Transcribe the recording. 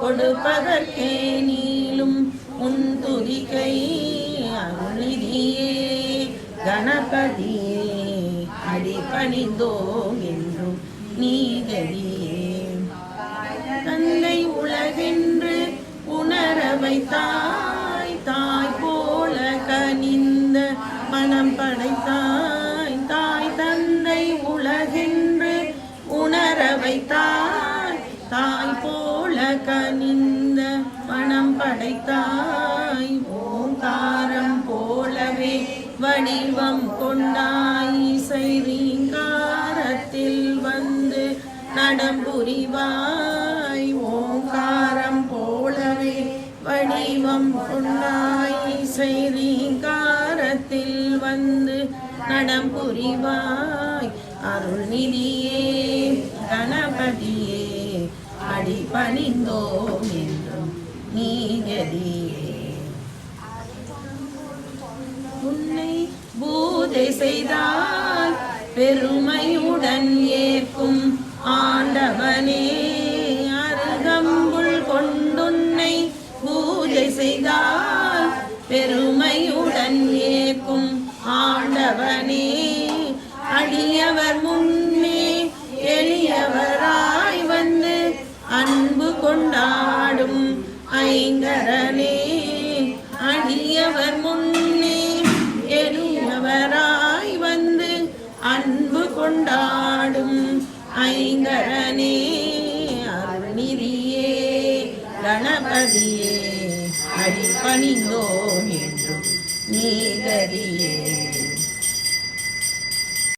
கொடுப்பதற்கே நீளும் உன் துதிக்கை அருளிதியே. கணபதியே அடிபணிந்தோம் என்றும் நீகரியே தந்தை உலகென்று உணர வைத்தாய் தாய் போல கனிந்த மனம் படைத்தாய் தாய் தந்தை உலகென்று உணர வைத்தாய் தாய் போல கனிந்த மனம் படைத்தாய். ஓங்காரம் போலவே வடிவம் கொண்டாய். இசை ரீங்காரத்தில் வந்து நடம்புரிவாய் ஓங்காரம் போலவே வடிவம் கொண்டாய். இசை ரீங்காரத்தில் வந்து நடம்புரிவாய் அருள்நிதியே கணபதியே அடிபணிந்தோம் என்றும் நீகதியே. உன்னை பூஜை செய்தால் பெருமையுடன் ஏற்கும் ஆண்டவனே. அருகம்புள் கொண்டுன்னை பூஜை செய்தால் பெருமையுடன் ஏற்கும் ஆண்டவனே. அடியவர் முன் கொண்டாடும் ஐங்கரனே அடியவர் முன்னே எளியவராய் வந்து அன்பு கொண்டாடும் ஐங்கரனே. அருள்நிதியே கணபதியே அடிபணிந்தோம் என்றும் நீகரியே